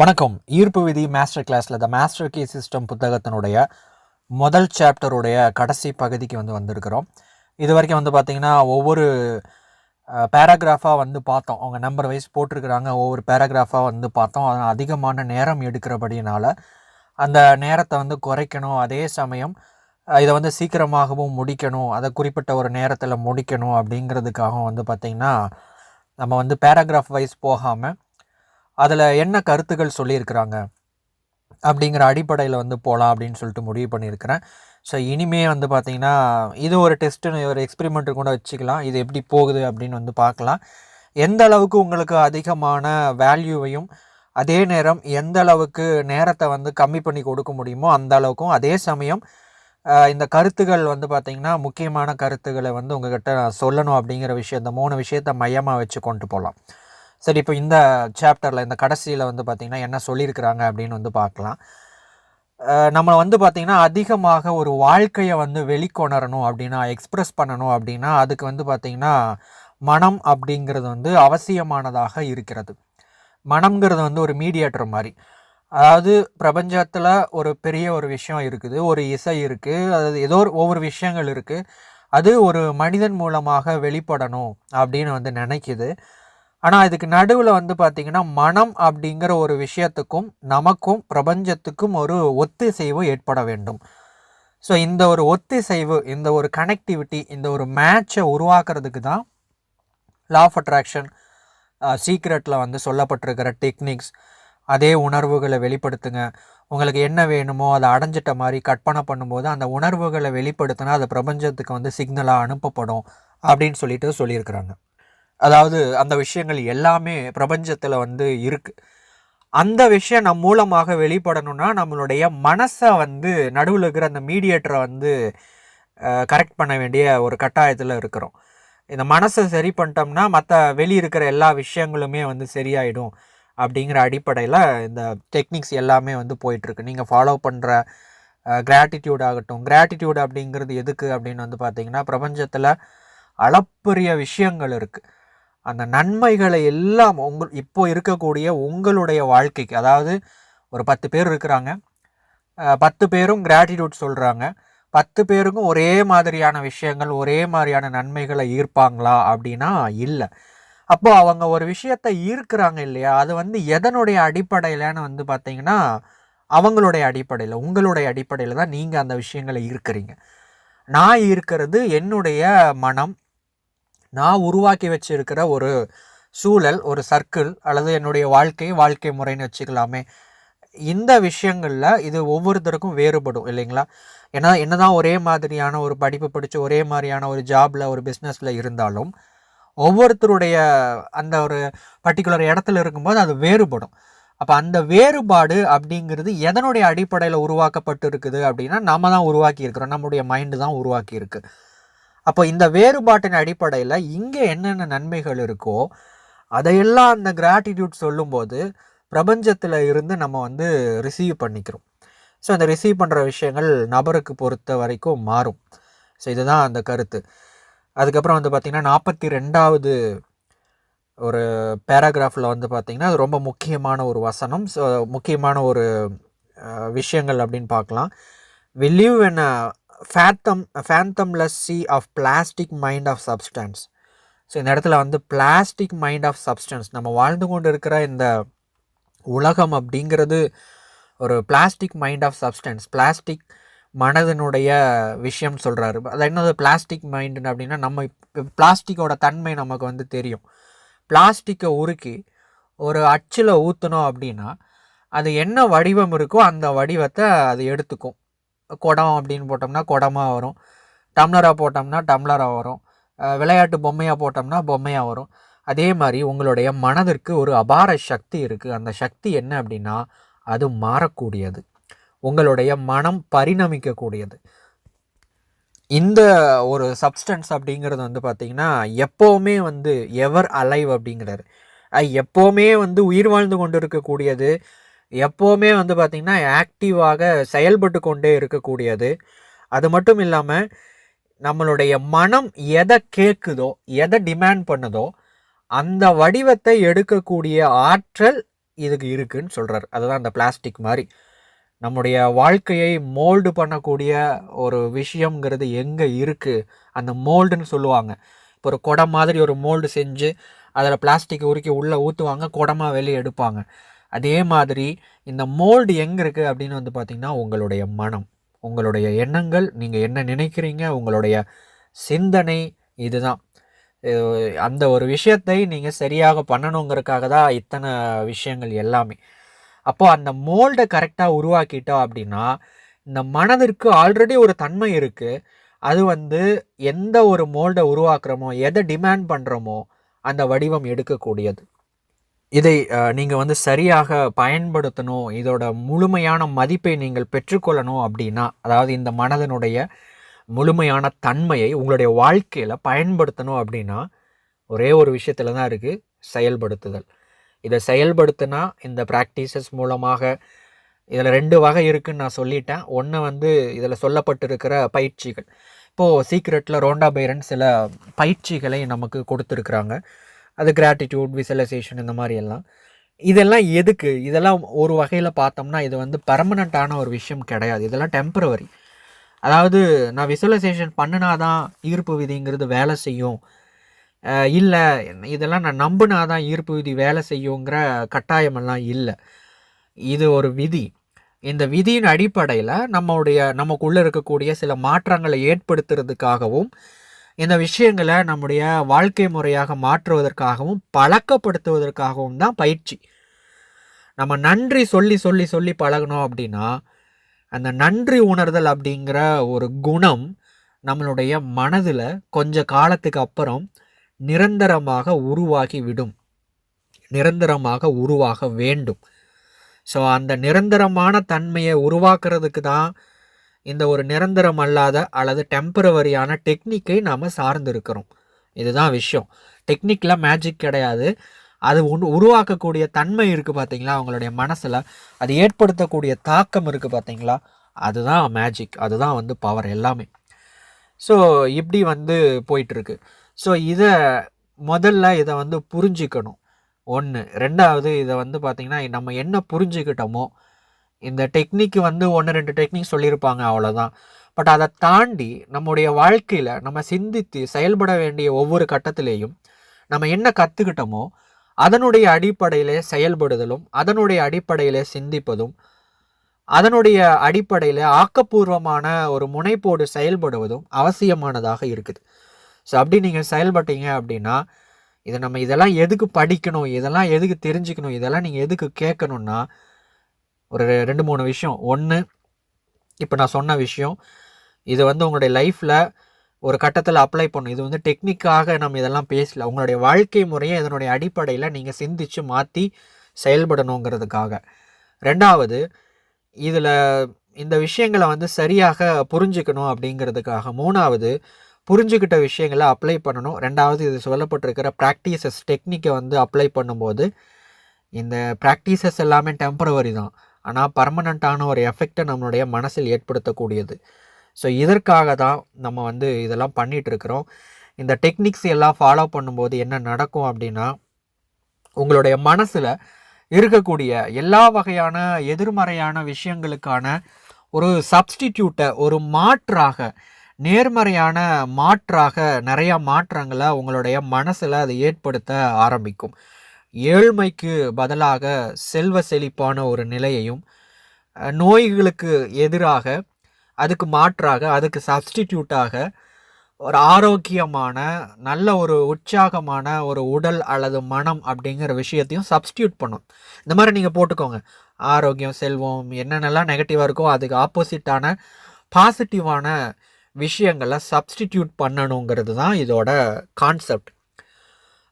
வணக்கம். ஈர்ப்பு விதி மாஸ்டர் கிளாஸில் த மாஸ்டர் கீ சிஸ்டம் புத்தகத்தினுடைய முதல் சாப்டருடைய கடைசி பகுதிக்கு வந்து வந்திருக்கிறோம். இது வரைக்கும் வந்து பார்த்திங்கன்னா ஒவ்வொரு பேராகிராஃபாக வந்து பார்த்தோம். அவங்க நம்பர் வைஸ் போட்டிருக்கிறாங்க. ஒவ்வொரு பேராகிராஃபாக வந்து பார்த்தோம். அதனால் அதிகமான நேரம் எடுக்கிறபடினால அந்த நேரத்தை வந்து குறைக்கணும். அதே சமயம் இதை வந்து சீக்கிரமாகவும் முடிக்கணும். அதை குறிப்பிட்ட ஒரு நேரத்தில் முடிக்கணும் அப்படிங்கிறதுக்காகவும் வந்து பார்த்திங்கன்னா நம்ம வந்து பேராகிராஃப் வைஸ் போகாமல் அதில் என்ன கருத்துக்கள் சொல்லியிருக்கிறாங்க அப்படிங்கிற அடிப்படையில் வந்து போகலாம் அப்படின்னு சொல்லிட்டு முடிவு பண்ணியிருக்கிறேன். ஸோ இனிமே வந்து பார்த்திங்கன்னா இது ஒரு டெஸ்ட்டுன்னு ஒரு எக்ஸ்பெரிமெண்ட்டு கூட வச்சுக்கலாம். இது எப்படி போகுது அப்படின்னு வந்து பார்க்கலாம் எந்த அளவுக்கு உங்களுக்கு அதிகமான வேல்யூவையும் அதே நேரம் எந்த அளவுக்கு நேரத்தை வந்து கம்மி பண்ணி கொடுக்க முடியுமோ அந்த அளவுக்கும் அதே சமயம் இந்த கருத்துக்கள் வந்து பார்த்திங்கன்னா முக்கியமான கருத்துக்களை வந்து உங்ககிட்ட நான் சொல்லணும் அப்படிங்கிற விஷயம் இந்த மூணு விஷயத்தை மையமாக வச்சு கொண்டு போகலாம் சரி இப்போ இந்த சாப்டரில் இந்த கடைசியில் வந்து பார்த்திங்கன்னா என்ன சொல்லியிருக்கிறாங்க அப்படின்னு வந்து பார்க்கலாம். நம்மளை நம்ம வந்து பார்த்திங்கன்னா அதிகமாக ஒரு வாழ்க்கையை வந்து வெளிக்கொணரணும் அப்படின்னா எக்ஸ்ப்ரெஸ் பண்ணணும் அப்படின்னா அதுக்கு வந்து பார்த்திங்கன்னா மனம் அப்படிங்கிறது வந்து அவசியமானதாக இருக்கிறது. மனம்ங்கிறது வந்து ஒரு மீடியேட்டர் மாதிரி. அதாவது பிரபஞ்சத்தில் ஒரு பெரிய ஒரு விஷயம் இருக்குது ஒரு இசை இருக்குது அது ஏதோ ஒரு ஒவ்வொரு விஷயங்கள் இருக்குது அது ஒரு மனிதன் மூலமாக வெளிப்படணும் அப்படின்னு வந்து நினைக்குது. ஆனால் இதுக்கு நடுவில் வந்து பார்த்திங்கன்னா மனம் அப்படிங்கிற ஒரு விஷயத்துக்கும் நமக்கும் பிரபஞ்சத்துக்கும் ஒரு ஒத்திசைவு ஏற்பட வேண்டும். ஸோ இந்த ஒரு ஒத்திசைவு இந்த ஒரு கனெக்டிவிட்டி இந்த ஒரு மேட்சை உருவாக்குறதுக்கு தான் லா ஆஃப் அட்ராக்ஷன் சீக்ரெட்டில் வந்து சொல்லப்பட்டிருக்கிற டெக்னிக்ஸ் அதே உணர்வுகளை வெளிப்படுத்துங்க. உங்களுக்கு என்ன வேணுமோ அதை அடைஞ்சிட்ட மாதிரி கற்பனை பண்ணும்போது அந்த உணர்வுகளை வெளிப்படுத்தினா அது பிரபஞ்சத்துக்கு வந்து சிக்னலாக அனுப்பப்படும் அப்படின்னு சொல்லிட்டு சொல்லியிருக்கிறாங்க. அதாவது அந்த விஷயங்கள் எல்லாமே பிரபஞ்சத்தில் வந்து இருக்குது அந்த விஷயம் நம் மூலமாக வெளிப்படணும்னா நம்மளுடைய மனசை வந்து நடுவில் இருக்கிற அந்த மீடியேட்டரை வந்து கரெக்ட் பண்ண வேண்டிய ஒரு கட்டாயத்தில் இருக்கிறோம். இந்த மனசை சரி பண்ணிட்டோம்னா மற்ற வெளியே இருக்கிற எல்லா விஷயங்களுமே வந்து சரியாயிடும் அப்படிங்கிற அடிப்படையில் இந்த டெக்னிக்ஸ் எல்லாமே வந்து போயிட்டுருக்கு. நீங்கள் ஃபாலோ பண்ணுற கிராட்டிடியூட் ஆகட்டும். கிராட்டிடியூட் அப்படிங்கிறது எதுக்கு அப்படின்னு வந்து பார்த்தீங்கன்னா பிரபஞ்சத்தில் அளப்பரிய விஷயங்கள் இருக்குது அந்த நன்மைகளை எல்லாம் உங்கள் இப்போ இருக்கக்கூடிய உங்களுடைய வாழ்க்கைக்கு அதாவது ஒரு பத்து பேர் இருக்கிறாங்க. பத்து பேரும் கிராட்டிடியூட் சொல்கிறாங்க பத்து பேருக்கும் ஒரே மாதிரியான விஷயங்கள் ஒரே மாதிரியான நன்மைகளை ஈர்ப்பாங்களா அப்படின்னா இல்லை. அப்போது அவங்க ஒரு விஷயத்தை ஈர்க்கிறாங்க இல்லையா? அது வந்து எதனுடைய அடிப்படையிலன்னு வந்து பார்த்தீங்கன்னா அவங்களுடைய அடிப்படையில் உங்களுடைய அடிப்படையில் தான் நீங்கள் அந்த விஷயங்களை ஈர்க்கிறீங்க. நான் ஈர்க்கிறது என்னுடைய மனம் நான் உருவாக்கி வச்சிருக்கிற ஒரு சூழல் ஒரு சர்க்கிள் அல்லது என்னுடைய வாழ்க்கை வாழ்க்கை முறைன்னு வச்சுக்கலாமே. இந்த விஷயங்களில் இது ஒவ்வொருத்தருக்கும் வேறுபடும் இல்லைங்களா? ஏன்னா என்னதான் ஒரே மாதிரியான ஒரு படிப்பு படித்து ஒரே மாதிரியான ஒரு ஜாபில் ஒரு பிஸ்னஸில் இருந்தாலும் ஒவ்வொருத்தருடைய அந்த ஒரு பர்டிகுலர் இடத்துல இருக்கும்போது அது வேறுபடும். அப்போ அந்த வேறுபாடு அப்படிங்கிறது எதனுடைய அடிப்படையில் உருவாக்கப்பட்டு இருக்குது அப்படின்னா நம்ம தான் உருவாக்கி இருக்கிறோம் நம்முடைய மைண்டு தான் உருவாக்கியிருக்கு. அப்போ இந்த வேறுபாட்டின் அடிப்படையில் இங்கே என்னென்ன நன்மைகள் இருக்கோ அதையெல்லாம் அந்த கிராட்டிடியூட் சொல்லும்போது பிரபஞ்சத்தில் இருந்து நம்ம வந்து ரிசீவ் பண்ணிக்கிறோம். ஸோ அந்த ரிசீவ் பண்ணுற விஷயங்கள் நபருக்கு பொறுத்த வரைக்கும் மாறும். ஸோ இதுதான் அந்த கருத்து. அதுக்கப்புறம் வந்து பார்த்திங்கன்னா நாற்பத்தி ரெண்டாவது ஒரு பேராகிராஃபில் வந்து பார்த்திங்கன்னா அது ரொம்ப முக்கியமான ஒரு வசனம். ஸோ முக்கியமான ஒரு விஷயங்கள் அப்படின்னு பார்க்கலாம். We live in fathom fathomless sea of plastic mind of substance so இந்த இடத்துல வந்து பிளாஸ்டிக் மைண்ட் ஆஃப் சப்ஸ்டன்ஸ் நம்ம வாழ்ந்து கொண்டு இருக்கிற இந்த உலகம் அப்படிங்கிறது ஒரு plastic mind of substance plastic மனதினுடைய விஷயம் சொல்கிறாரு அது என்னது? பிளாஸ்டிக் மைண்டுன்னு அப்படின்னா நம்ம பிளாஸ்டிக்கோட தன்மை நமக்கு வந்து தெரியும். பிளாஸ்டிக்கை உருக்கி ஒரு அச்சில் ஊற்றினோம் அப்படின்னா அது என்ன வடிவம் இருக்கோ அந்த வடிவத்தை அது எடுத்துக்கும். குடம் அப்படின்னு போட்டோம்னா குடமாக வரும். டம்ளராக போட்டோம்னா டம்ளராக வரும். விளையாட்டு பொம்மையாக போட்டோம்னா பொம்மையாக வரும். அதே மாதிரி உங்களுடைய மனதிற்கு ஒரு அபார சக்தி இருக்குது அந்த சக்தி என்ன அப்படின்னா அது மாறக்கூடியது. உங்களுடைய மனம் பரிணமிக்கக்கூடியது. இந்த ஒரு சப்ஸ்டன்ஸ் அப்படிங்கிறது வந்து பார்த்திங்கன்னா எப்போவுமே வந்து எவர் அலைவ் அப்படிங்கிறாரு. எப்போவுமே வந்து உயிர் வாழ்ந்து கொண்டு இருக்கக்கூடியது எப்போவுமே வந்து பார்த்திங்கன்னா ஆக்டிவாக செயல்பட்டு கொண்டே இருக்கக்கூடியது. அது மட்டும் இல்லாமல் நம்மளுடைய மனம் எதை கேட்குதோ எதை டிமாண்ட் பண்ணுதோ அந்த வடிவத்தை எடுக்கக்கூடிய ஆற்றல் இதுக்கு இருக்குன்னு சொல்கிறார் அதுதான் அந்த பிளாஸ்டிக் மாதிரி. நம்முடைய வாழ்க்கையை மோல்டு பண்ணக்கூடிய ஒரு விஷயங்கிறது எங்கே இருக்குது அந்த மோல்டுன்னு சொல்லுவாங்க. இப்போ ஒரு குடம் மாதிரி ஒரு மோல்டு செஞ்சு அதில் பிளாஸ்டிக் உருக்கி உள்ளே ஊற்றுவாங்க குடமாக வெளியே எடுப்பாங்க. அதே மாதிரி இந்த மோல்டு எங்கே இருக்குது அப்படின்னு வந்து பார்த்திங்கன்னா உங்களுடைய மனம் உங்களுடைய எண்ணங்கள் நீங்கள் என்ன நினைக்கிறீங்க உங்களுடைய சிந்தனை இதுதான். அந்த ஒரு விஷயத்தை நீங்கள் சரியாக பண்ணணுங்கிறதுக்காக தான் இத்தனை விஷயங்கள் எல்லாமே. அப்போது அந்த மோல்டை கரெக்டாக உருவாக்கிட்டோம் அப்படின்னா இந்த மனதிற்கு ஆல்ரெடி ஒரு தன்மை இருக்குது அது வந்து எந்த ஒரு மோல்டை உருவாக்குறோமோ எதை டிமாண்ட் பண்ணுறோமோ அந்த வடிவம் எடுக்கக்கூடியது. இதை நீங்கள் வந்து சரியாக பயன்படுத்தணும் இதோட முழுமையான மதிப்பை நீங்கள் பெற்றுக்கொள்ளணும் அப்படின்னா அதாவது இந்த மனதனுடைய முழுமையான தன்மையை உங்களுடைய வாழ்க்கையில் பயன்படுத்தணும் அப்படின்னா ஒரே ஒரு விஷயத்தில் தான் இருக்குது செயல்படுத்துதல். இதை செயல்படுத்தினா இந்த ப்ராக்டிசஸ் மூலமாக இதில் ரெண்டு வகை இருக்குன்னு நான் சொல்லிட்டேன். ஒன்று வந்து இதில் சொல்லப்பட்டிருக்கிற பயிற்சிகள். இப்போது சீக்ரெட்டில் ரோண்டா பைரன் சில பயிற்சிகளை நமக்கு கொடுத்துருக்குறாங்க. அது கிராட்டிடியூட் விசுவலைசேஷன் இந்த மாதிரி எல்லாம். இதெல்லாம் எதுக்கு? இதெல்லாம் ஒரு வகையில் பார்த்தோம்னா இது வந்து பர்மனண்ட்டான ஒரு விஷயம் கிடையாது. இதெல்லாம் டெம்பரவரி அதாவது நான் விசுவலைசேஷன் பண்ணினாதான் ஈர்ப்பு விதிங்கிறது வேலை செய்யும். இல்லை இதெல்லாம் நான் நம்பினா தான் ஈர்ப்பு விதி வேலை செய்யுங்கிற கட்டாயமெல்லாம் இல்லை. இது ஒரு விதி. இந்த விதியின் அடிப்படையில் நம்மளுடைய நமக்குள்ளே இருக்கக்கூடிய சில மாற்றங்களை ஏற்படுத்துறதுக்காகவும் இந்த விஷயங்களை நம்முடைய வாழ்க்கை முறையாக மாற்றுவதற்காகவும் பழக்கப்படுத்துவதற்காகவும் தான் பயிற்சி. நம்ம நன்றி சொல்லி சொல்லி சொல்லி பழகணும் அப்படின்னா அந்த நன்றி உணர்தல் அப்படிங்கிற ஒரு குணம் நம்மளுடைய மனதில் கொஞ்ச காலத்துக்கு அப்புறம் நிரந்தரமாக உருவாகி விடும். நிரந்தரமாக உருவாக வேண்டும். ஸோ அந்த நிரந்தரமான தன்மையை உருவாக்குறதுக்கு தான் இந்த ஒரு நிரந்தரம் அல்லாத அல்லது டெம்பரவரியான டெக்னிக்கை நாம் சார்ந்திருக்கிறோம். இதுதான் விஷயம். டெக்னிக்கில் மேஜிக் கிடையாது. அது உன் உருவாக்கக்கூடிய தன்மை இருக்குது பார்த்தீங்களா அவங்களுடைய மனசில். அது ஏற்படுத்தக்கூடிய தாக்கம் இருக்குது பார்த்தீங்களா அதுதான் மேஜிக் அதுதான் வந்து பவர் எல்லாமே. ஸோ இப்படி வந்து போயிட்டுருக்கு. ஸோ இதை முதல்ல இதை வந்து புரிஞ்சிக்கணும். ஒன்று ரெண்டாவது இதை வந்து பார்த்திங்கன்னா நம்ம என்ன புரிஞ்சுக்கிட்டோமோ இந்த டெக்னிக் வந்து ஒன்று ரெண்டு டெக்னிக் சொல்லியிருப்பாங்க அவ்வளோதான் பட் அதை தாண்டி நம்முடைய வாழ்க்கையில் நம்ம சிந்தித்து செயல்பட வேண்டிய ஒவ்வொரு கட்டத்திலேயும் நம்ம என்ன கற்றுக்கிட்டோமோ அதனுடைய அடிப்படையில் செயல்படுதலும் அதனுடைய அடிப்படையில் சிந்திப்பதும் அதனுடைய அடிப்படையில் ஆக்கப்பூர்வமான ஒரு முனைப்போடு செயல்படுவதும் அவசியமானதாக இருக்குது. ஸோ அப்படி நீங்கள் செயல்பட்டீங்க அப்படின்னா இதை நம்ம இதெல்லாம் எதுக்கு படிக்கணும் இதெல்லாம் எதுக்கு தெரிஞ்சுக்கணும் இதெல்லாம் நீங்கள் எதுக்கு கேட்கணுன்னா ஒரு ரெண்டு மூணு விஷயம். ஒன்று இப்போ நான் சொன்ன விஷயம் இது வந்து உங்களுடைய லைஃப்பில் ஒரு கட்டத்தில் அப்ளை பண்ணும். இது வந்து டெக்னிக்காக நம்ம இதெல்லாம் பேசல. உங்களுடைய வாழ்க்கை முறையை இதனுடைய அடிப்படையில் நீங்கள் சிந்தித்து மாற்றி செயல்படணுங்கிறதுக்காக. ரெண்டாவது இதில் இந்த விஷயங்களை வந்து சரியாக புரிஞ்சுக்கணும் அப்படிங்கிறதுக்காக. மூணாவது புரிஞ்சுக்கிட்ட விஷயங்களை அப்ளை பண்ணணும். ரெண்டாவது இது சொல்லப்பட்டிருக்கிற ப்ராக்டிசஸ் டெக்னிக்கை வந்து அப்ளை பண்ணும்போது இந்த ப்ராக்டிசஸ் எல்லாமே டெம்பரவரி தான். ஆனால் பர்மனண்ட்டான ஒரு எஃபெக்டை நம்மளுடைய மனசில் ஏற்படுத்தக்கூடியது. ஸோ இதற்காக தான் நம்ம வந்து இதெல்லாம் பண்ணிகிட்ருக்குறோம் இந்த டெக்னிக்ஸ் எல்லாம் ஃபாலோ பண்ணும்போது என்ன நடக்கும் அப்படின்னா உங்களுடைய மனசில் இருக்கக்கூடிய எல்லா வகையான எதிர்மறையான விஷயங்களுக்கான ஒரு சப்ஸ்டிடியூட்டை ஒரு மாற்றாக நேர்மறையான மாற்றாக நிறையா மாற்றங்களை உங்களுடைய மனசில் அதை ஏற்படுத்த ஆரம்பிக்கும். ஏழ்மைக்கு பதிலாக செல்வ செழிப்பான ஒரு நிலையையும் நோய்களுக்கு எதிராக அதுக்கு மாற்றாக அதுக்கு சப்ஸ்டிடியூட்டாக ஒரு ஆரோக்கியமான நல்ல ஒரு உற்சாகமான ஒரு உடல் அல்லது மனம் அப்படிங்கிற விஷயத்தையும் சப்ஸ்டியூட் பண்ணும். இந்த மாதிரி நீங்கள் போட்டுக்கோங்க. ஆரோக்கியம் செல்வம் என்னென்னலாம் நெகட்டிவாக இருக்கோ அதுக்கு ஆப்போசிட்டான பாசிட்டிவான விஷயங்களை சப்ஸ்டிடியூட் பண்ணணுங்கிறது தான் இதோட கான்செப்ட்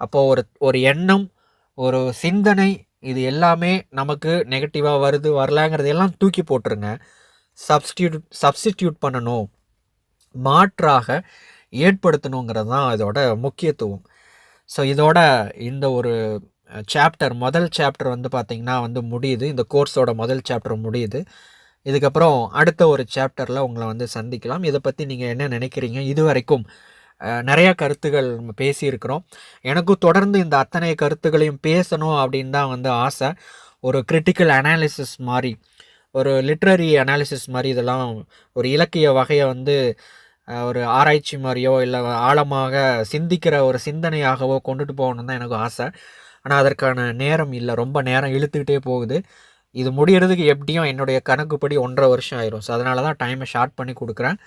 அப்போது ஒரு ஒரு எண்ணம் ஒரு சிந்தனை இது எல்லாமே நமக்கு நெகட்டிவாக வருது வரலாங்கிறது எல்லாம் தூக்கி போட்டுருங்க. சப்ஸ்டியூட் சப்ஸ்டிடியூட் பண்ணணும். மாற்றாக ஏற்படுத்தணுங்கிறது தான் இதோட முக்கியத்துவம். ஸோ இதோட இந்த ஒரு சாப்டர் முதல் சாப்டர் வந்து பார்த்திங்கன்னா வந்து முடியுது. இந்த கோர்ஸோட முதல் சாப்டர் முடியுது. இதுக்கப்புறம் அடுத்த ஒரு சாப்டரில் உங்களை வந்து சந்திக்கலாம். இதை பற்றி நீங்கள் என்ன நினைக்கிறீங்க? இது வரைக்கும் நிறையா கருத்துகள் நம்ம பேசியிருக்கிறோம். எனக்கும் தொடர்ந்து இந்த அத்தனை கருத்துகளையும் பேசணும் அப்படின்னு தான் வந்து ஆசை. ஒரு கிரிட்டிக்கல் அனாலிசிஸ் மாதிரி ஒரு லிட்ரரி அனாலிசிஸ் மாதிரி இதெல்லாம் ஒரு இலக்கிய வகையை வந்து ஒரு ஆராய்ச்சி மாதிரியோ இல்லை ஆழமாக சிந்திக்கிற ஒரு சிந்தனையாகவோ கொண்டுட்டு போகணுன்னு தான் எனக்கு ஆசை. ஆனால் அதற்கான நேரம் இல்லை. ரொம்ப நேரம் இழுத்துக்கிட்டே போகுது. இது முடிகிறதுக்கு எப்படியும் என்னுடைய கணக்குப்படி ஒன்றரை வருஷம் ஆயிரும். ஸோ அதனால தான் டைமை ஷார்ட் பண்ணி கொடுக்குறேன்.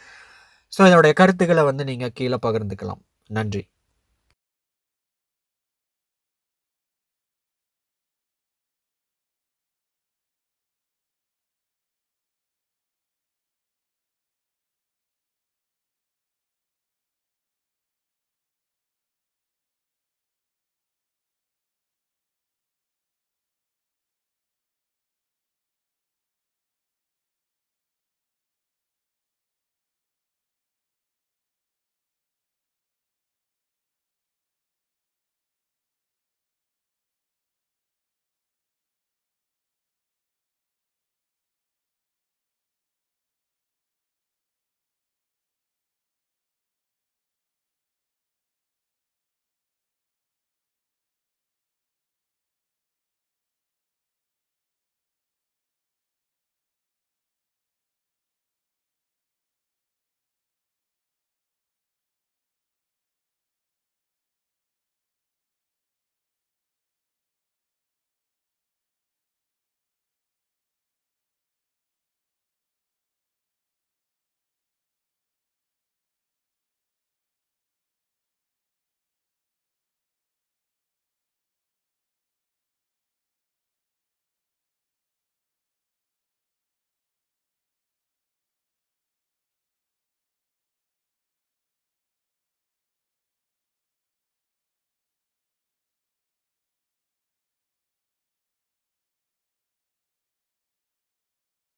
ஸோ இதனுடைய கருத்துக்களை வந்து நீங்கள் கீழே பகிர்ந்துக்கலாம். நன்றி.